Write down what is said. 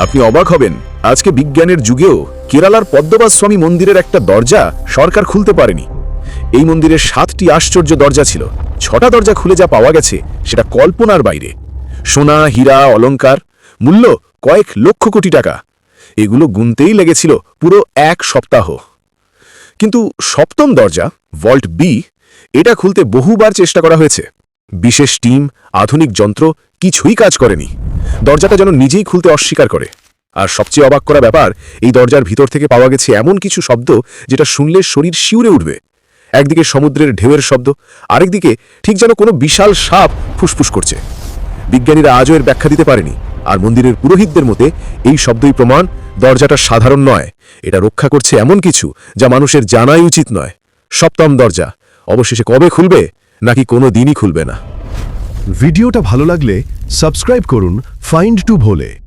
আপনি অবাক হবেন, আজকে বিজ্ঞানের যুগেও কেরালার পদ্মবাস্বামী মন্দিরের একটা দরজা সরকার খুলতে পারেনি। এই মন্দিরের সাতটি আশ্চর্য দরজা ছিল। ছটা দরজা খুলে যা পাওয়া গেছে, সেটা কল্পনার বাইরে। সোনা, হীরা, অলংকার, মূল্য কয়েক লক্ষ কোটি টাকা। এগুলো গুনতেই লেগেছিল পুরো এক সপ্তাহ। কিন্তু সপ্তম দরজা, ভল্ট বি, এটা খুলতে বহুবার চেষ্টা করা হয়েছে। বিশেষ টিম, আধুনিক যন্ত্র, কিছুই কাজ করেনি। দরজাটা যেন নিজেই খুলতে অস্বীকার করে। আর সবচেয়ে অবাক করা ব্যাপার, এই দরজার ভিতর থেকে পাওয়া গেছে এমন কিছু শব্দ যেটা শুনলে শরীর শিউরে উঠবে। একদিকে সমুদ্রের ঢেউয়ের শব্দ, আরেকদিকে ঠিক যেন কোনো বিশাল সাপ ফুসফুস করছে। বিজ্ঞানীরা আজও এর ব্যাখ্যা দিতে পারেনি, আর মন্দিরের পুরোহিতদের মতে এই শব্দই প্রমাণ দরজাটা সাধারণ নয়। এটা রক্ষা করছে এমন কিছু যা মানুষের জানাই উচিত নয়। সপ্তম দরজা, অবশেষে কবে খুলবে, নাকি কোনো দিনই খুলবে না। ভিডিওটা ভালো লাগলে সাবস্ক্রাইব করুন ফাইন্ড টু ভোলে।